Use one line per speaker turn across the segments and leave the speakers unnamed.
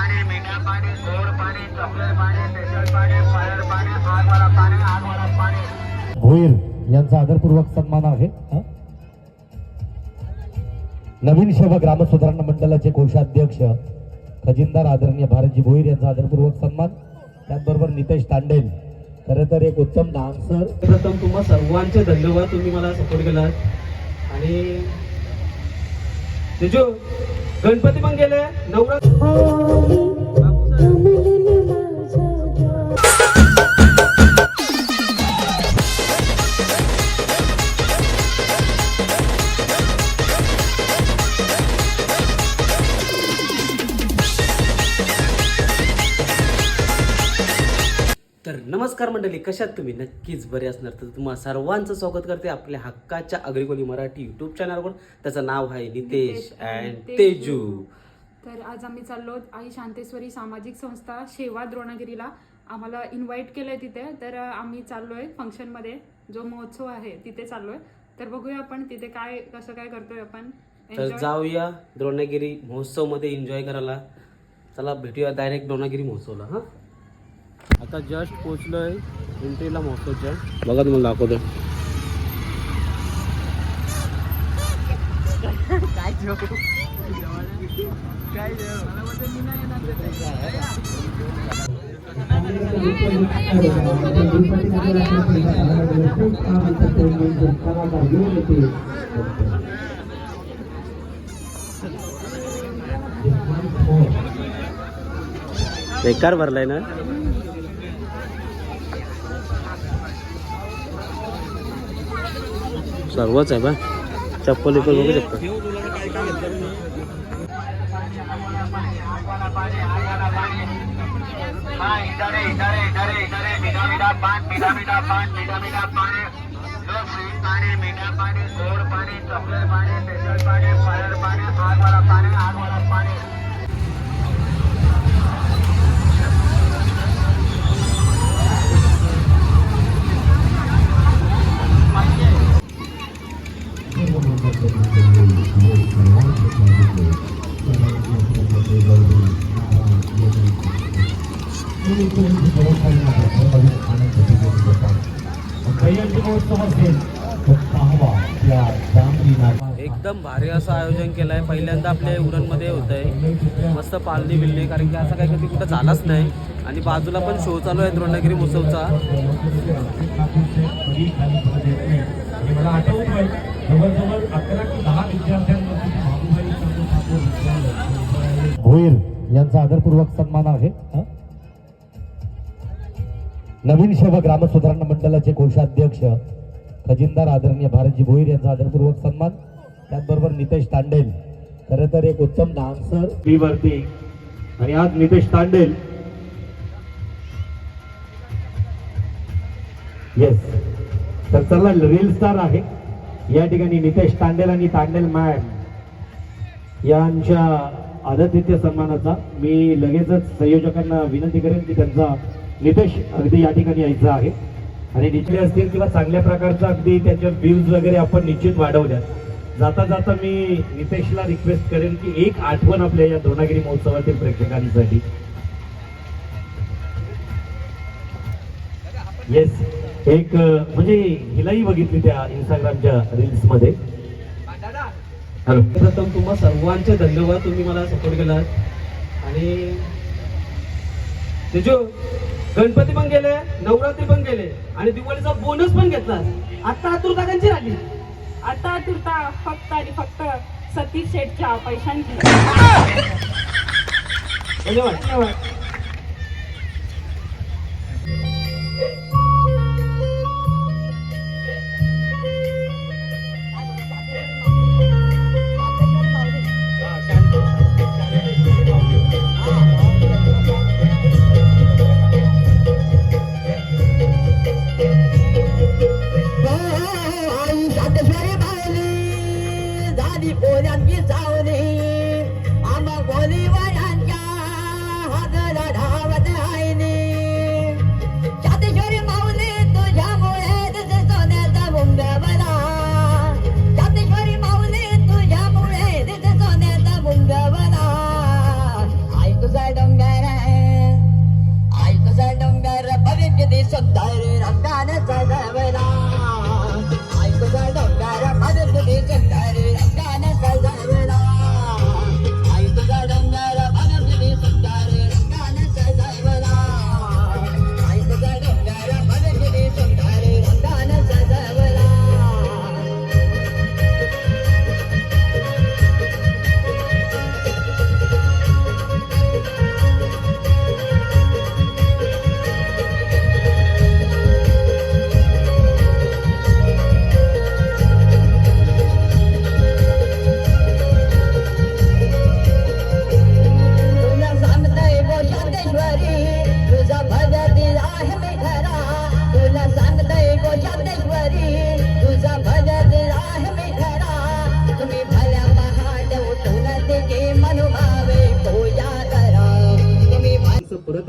पाणी मीठा पाणी गोड पाणी चॉकलेट पाणी स्पेशल पाणी फायर पाणी आगवाला पाणी आगवाला पाणी.
भोईर यांचा आदरपूर्वक सन्मान आहे हं? नवीन सेवा ग्राम सुधारणा मंडळाचे कोषाध्यक्ष खजिनदार आदरणीय भारतजी भोईर यांचा आदरपूर्वक सन्मान. त्याचबरोबर नितेश तांडेल खरं तर एक उत्तम डान्सर.
प्रथम तुम्हा सर्वांचे धन्यवाद तुम्ही मला सपोर्ट केला आणि तेजू गणपती पण गेले नवरात्र नमस्कार मंडळी कशात तुम्ही? नक्कीच बरे असणार. तर तुम्हा सर्वांचं स्वागत करते आपल्या हक्काच्या अग्रिकोली मराठी युट्यूब चॅनलवर त्याचं नाव आहे नितेश अँड तेजू.
तर आज आम्ही चाललो आई शांतेश्वरी सामाजिक संस्था शेवा द्रोणागिरीला. आम्हाला इन्व्हाइट केलंय तिथे. तर आम्ही चाललोय फंक्शनमध्ये जो महोत्सव आहे तिथे चाललोय. तर बघूया आपण तिथे काय कसं काय करतोय आपण.
तर. जाऊया द्रोणागिरी महोत्सवमध्ये एन्जॉय करायला. चला भेटूया डायरेक्ट द्रोणागिरी महोत्सवला हां? आता जस्ट पोचलोय एंट्रीला महोत्सवच्या बघा तुम्हाला दाखवतो बेकार भरलाय ना? सर्वच आहे बा चप्पल विप्पल बघू शकता
हाँ इधर है इधर है इधर है
पाणी आगवाला पाणी
एकदम भारी असं आयोजन केलं आहे पहिल्यांदा आपल्या उरणमध्ये होत आहे मस्त पालणी बिल्ली कारण की असं काही कधी कुठं झालाच नाही. आणि बाजूला पण शो चालू आहे द्रोणागिरी महोत्सवचा.
मला जवळजवळ अकरा ते दहा विद्यार्थ्यांवरती ठाकूर. भोईर यांचा आदरपूर्वक सन्मान आहे? नवीन सेवा ग्राम सुधारणा मंडळाचे कोषाध्यक्ष खजिनदार आदरणीय भारतजी भोईर यांचा आदरपूर्वक सन्मान. त्याचबरोबर नितेश तांडेल. खरं तर एक उत्तम डान्सर. बी वरती आणि आज नितेश तांडेल. येस तर चला रील स्टार आहे. या ठिकाणी नितेश तांडेल आणि तांडेल मॅम यांच्या आदतिथ्य सन्मानाचा मी लगेचच संयोजकांना विनंती करेन की त्यांचा नितेश अगदी या ठिकाणी यायचा आहे. आणि निचले असतील किंवा चांगल्या प्रकारचा अगदी त्याच्या व्ह्यूज वगैरे आपण निश्चित वाढवल्यात. जाता जाता मी नितेशला रिक्वेस्ट करेन की एक आठवण आपल्या या द्रोणागिरी महोत्सवातील प्रेक्षकांसाठी. येस एक म्हणजे हिलाही बघितली त्या इंस्टाग्रामच्या रील्समध्ये हॅलो.
प्रथम तुम्हा सर्वांचे धन्यवाद तुम्ही मला सपोर्ट केला आणि तेजू गणपती पण गेले नवरात्री पण गेले आणि दिवाळीचा बोनस पण घेतला आता आतुरता त्यांची राहिली?
आता तुरता फक्त आणि फक्त सतीश शेठच्या पैशांची.
धन्यवाद.
धन्यवाद.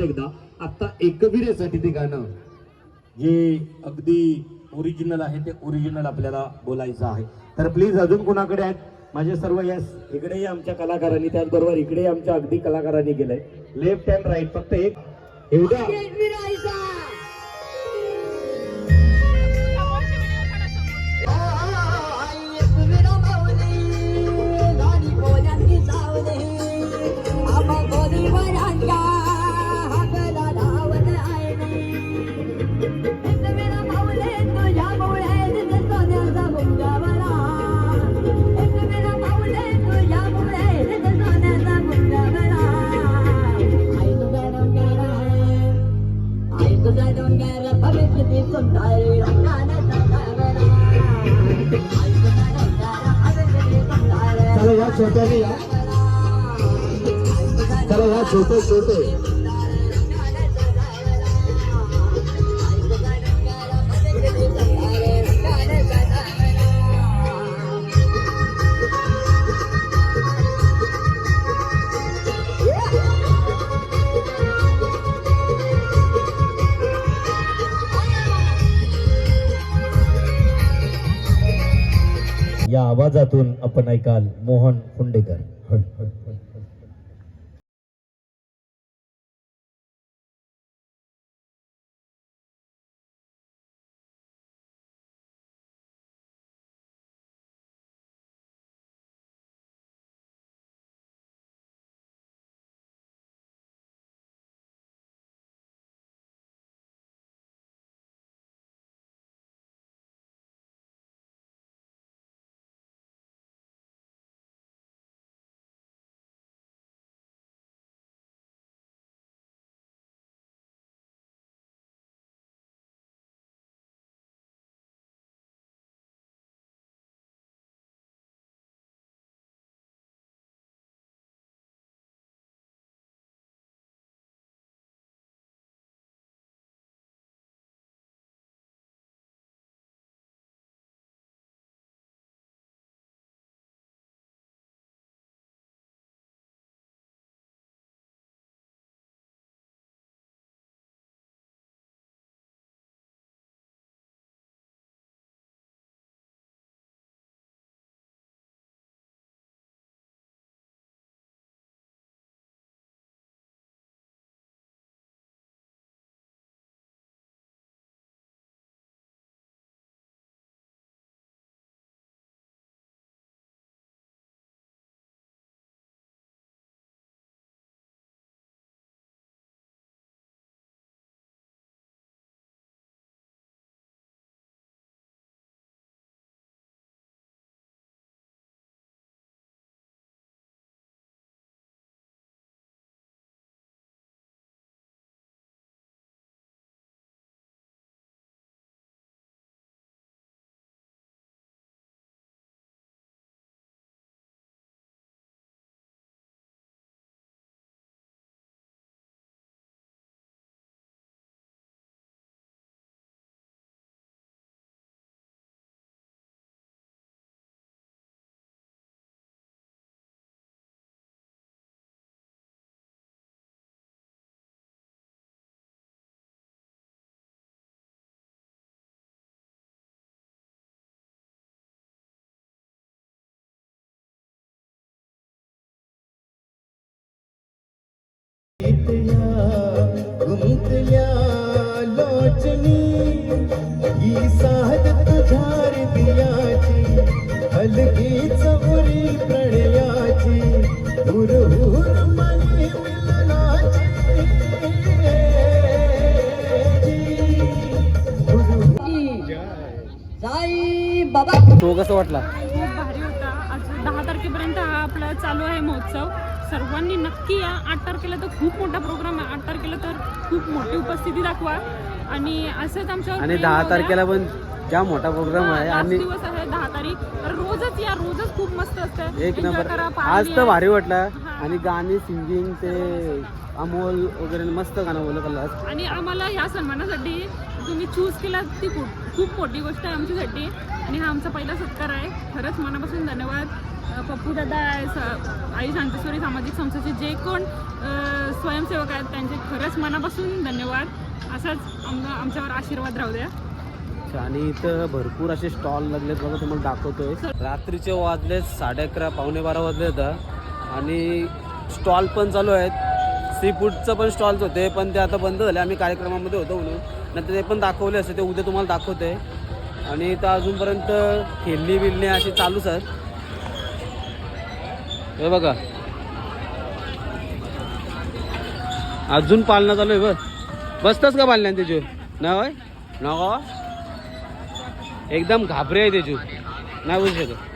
एकदा आत्ता एकविरेसाठी ते गाणं जे अगदी ओरिजिनल आहे ते ओरिजिनल आपल्याला बोलायचं आहे. तर प्लीज अजून कुणाकडे आहेत? माझे सर्व यस इकडेही आमच्या कलाकारांनी त्याचबरोबर इकडेही आमच्या अगदी कलाकारांनी गेलंय. लेफ्ट अँड राईट फक्त एक. एवढं चला या छोट्याने या. चला या छोटे छोटे या आवाजातून आपण ऐकाल मोहन फुंडेकर
गुंतल्या लोचनी ही साध तुझ्यार दियाची हलकीच उरी प्रणयाची हुर हुर मनी मिलनाची.
साई बाबा.
तो कसं वाटला?
खूप भारी होता. आज दहा तारखेपर्यंत हा आपला चालू आहे महोत्सव. सर्वांनी नक्की या आठ तारखेला तर खूप मोठा प्रोग्राम आहे. आठ तारखेला तर खूप मोठी उपस्थिती दाखवा. आणि असंच आमच्यावर
आणि
प्रेम
दहा. तारखेला पण जाम मोठा प्रोग्राम
हा,
आहे आणि
दिवस आहे दहा तारीख. तर रोजच या रोजच खूप मस्त असतं.
एक
Enjoy
नंबर.
करा,
आज तर
आहे.
भारी वाटला.
हा
आणि गाणी सिंगिंग ते अमोल वगैरे मस्त गाणं बोललं कल्लास
आणि आम्हाला ह्या सन्मानासाठी तुम्ही चूज केला ती खूप खूप मोठी गोष्ट आहे आमच्यासाठी. आणि हा आमचा पहिला सत्कार आहे. खरंच मनापासून धन्यवाद. पप्पू दादा आई शांतेश्वरी सामाजिक संस्थेचे जे कोण स्वयंसेवक आहेत त्यांचे खरंच मनापासून धन्यवाद. असाच आम आमच्यावर आशीर्वाद राहू द्या.
आणि इथं भरपूर असे स्टॉल लागलेत बघा तुम्हाला दाखवतोय. रात्रीचे वाजलेत साडे अकरा पावणे बारा वाजले होता आणि स्टॉल पण चालू आहेत. सी फूडचं पण स्टॉल्स होते पण ते आता बंद झाले. आम्ही कार्यक्रमामध्ये होतो म्हणून. नंतर ते पण दाखवले असते ते उद्या तुम्हाला दाखवते. आणि तर अजूनपर्यंत खेळणी बिलणी अशी चालूच आहेत. हे बघा. अजून पालना चालू आहे बस बसतच का पालण्यान त्याची ना होय? ना एकदम घाबरे आहे त्याची नाही बोलू शकत.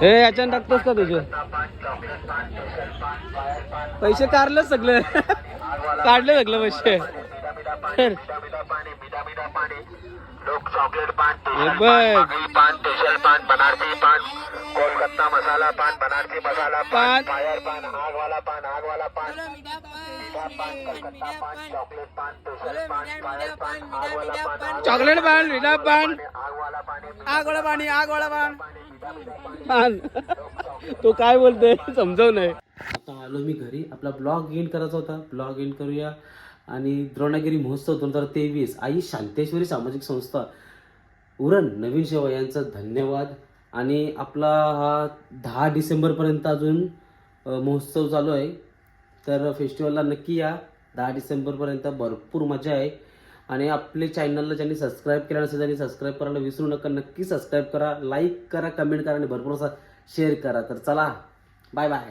हे याच्यानं टाकतोस का तुझे? पैसे काढले सगळे. काढले सगळे पैसे.
लोक चॉकलेट पान
बघ.
पान स्पेशल पान बनारसी पान कोलकाता मसाला पान बनारसी मसाला
पान.
पान। फायर पान आग वाला पान आग वाला पान पान कलकत्ता पान चॉकलेट पान स्पेशल पान फायर पान आग वाला पान आग
चॉकलेट पान विडा पान।
आग वाला पाणी
आग वाला पाणी पान पान तो काय बोलते समजव नाही आता आलो मी घरी. आपला ब्लॉग एंड करायचा होता. ब्लॉग एंड करूया. आणि द्रोणागिरी महोत्सव दोन हजार तेवीस. आई शांतेश्वरी सामाजिक संस्था. उरण नवीन सेवा यांचं धन्यवाद. आणि आपला हा दहा डिसेंबरपर्यंत अजून महोत्सव चालू आहे. तर फेस्टिवलला नक्की या. दहा डिसेंबरपर्यंत भरपूर मजा आहे. आणि आपले चॅनलला ज्यांनी सबस्क्राईब केलं नसेल त्यांनी सबस्क्राईब करायला विसरू नका. नक्की सबस्क्राईब करा लाईक करा कमेंट करा आणि भरपूर असा शेअर करा. तर चला बाय बाय.